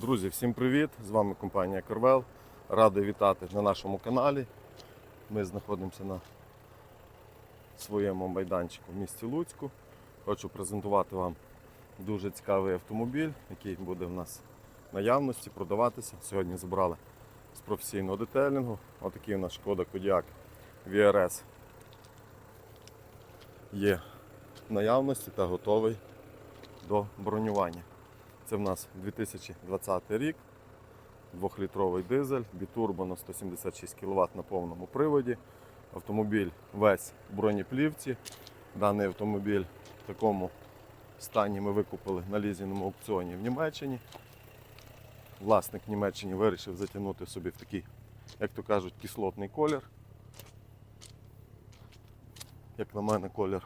Друзі, всім привіт! З вами компанія Корвел. Радий вітати на нашому каналі. Ми знаходимося на своєму майданчику в місті Луцьку. Хочу презентувати вам дуже цікавий автомобіль, який буде в нас в наявності, продаватися. Сьогодні забрали з професійного детейлінгу. Отакий у нас шкода Кодіак VRS є в наявності та готовий до бронювання. Це в нас 2020 рік, 2-літровий дизель, бітурбо на 176 кВт на повному приводі. Автомобіль весь в бронеплівці. Даний автомобіль в такому стані ми викупили на лізіному аукціоні в Німеччині. Власник в Німеччині вирішив затягнути собі в такий, як то кажуть, кислотний колір. Як на мене, колір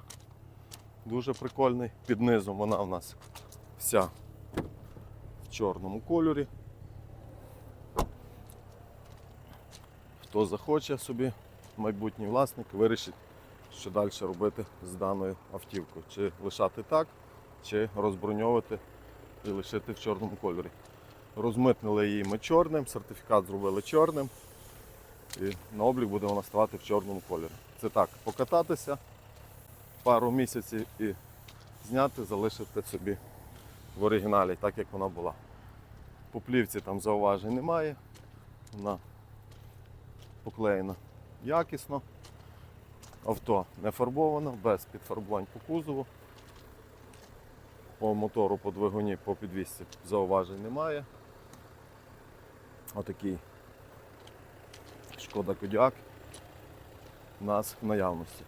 дуже прикольний. Під низом вона у нас вся в чорному кольорі. Хто захоче собі, майбутній власник, вирішить, що далі робити з даною автівкою. Чи лишати так, чи розброньовувати і лишити в чорному кольорі. Розмитнили її ми чорним, сертифікат зробили чорним. І на облік буде вона ставати в чорному кольорі. Це так, покататися пару місяців і зняти, залишити собі в оригіналі, так як вона була. По плівці там зауважень немає. Вона поклеєна якісно. Авто не фарбовано, без підфарбувань по кузову. По мотору, по двигуні, по підвісці зауважень немає. Отакий шкода Кодіак у нас в наявності.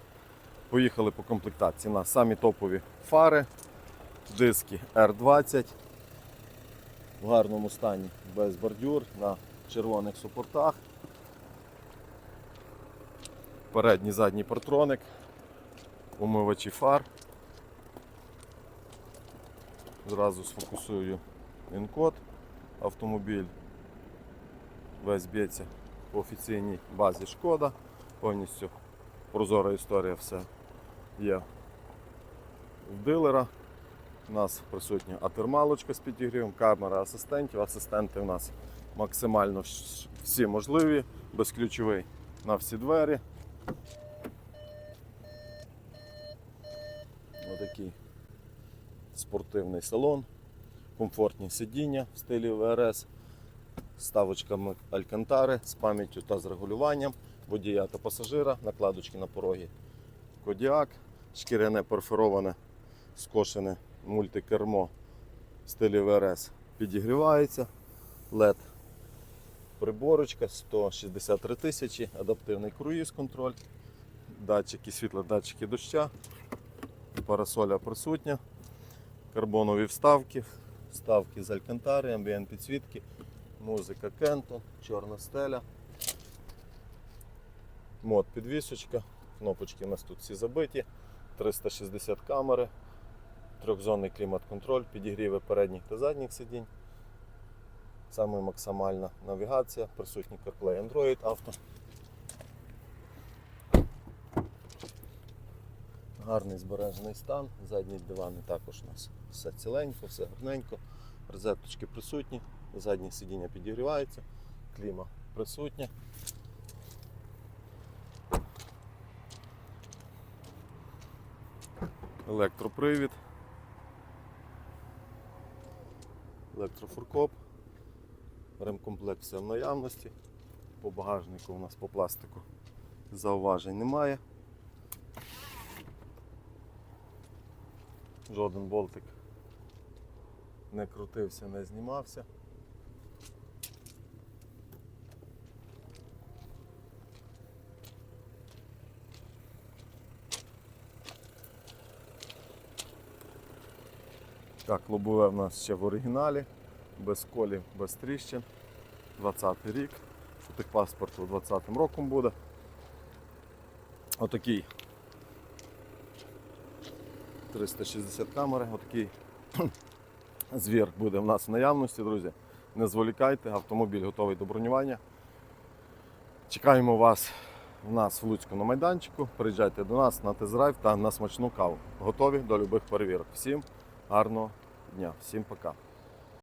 Поїхали по комплектації. У нас самі топові фари, диски R20 в гарному стані, без бордюр, на червоних супортах. Передній задній партроник, умивачі фар. Зразу сфокусую він-код. Автомобіль весь б'ється по офіційній базі шкода, повністю прозора історія все є в дилера. У нас присутня атермалочка з підігрівом, камера асистентів. Асистенти у нас максимально всі можливі, безключовий на всі двері. Отакий спортивний салон, комфортні сидіння в стилі ВРС, ставочками алькантари з пам'яттю та з регулюванням водія та пасажира, накладочки на порогі Кодіак, шкіряне перфороване, скошене мультикермо в стилі ВРС підігрівається. LED приборочка 163 тисячі, адаптивний круїз контроль, датчики світла, датчики доща, парасоля присутня, карбонові вставки, вставки з алькантари, амбієнт підсвітки, музика Кенто, чорна стеля. Мод підвісочка, кнопочки у нас тут всі забиті, 360 камери, трьохзонний клімат-контроль, підігріви передніх та задніх сидінь. Саме максимальна навігація, присутній CarPlay Android Auto. Гарний збережений стан, задні дивани також у нас все ціленько, все гарненько, розеточки присутні, задні сидіння підігріваються, кліма присутня. електропривід, електрофуркоп, ремкомплект все в наявності. По багажнику у нас по пластику зауважень немає. Жоден болтик не крутився, не знімався. Так, лобове в нас ще в оригіналі, без колів, без тріщин. 20-й рік. Техпаспорт у 20 роком буде. Отакий 360 камери, отакий звір буде в нас в наявності, друзі. Не зволікайте, автомобіль готовий до бронювання. Чекаємо вас в нас в Луцьку на майданчику. Приїжджайте до нас на тест-драйв та на смачну каву. Готові до любих перевірок. Всім гарного дня, всім пока.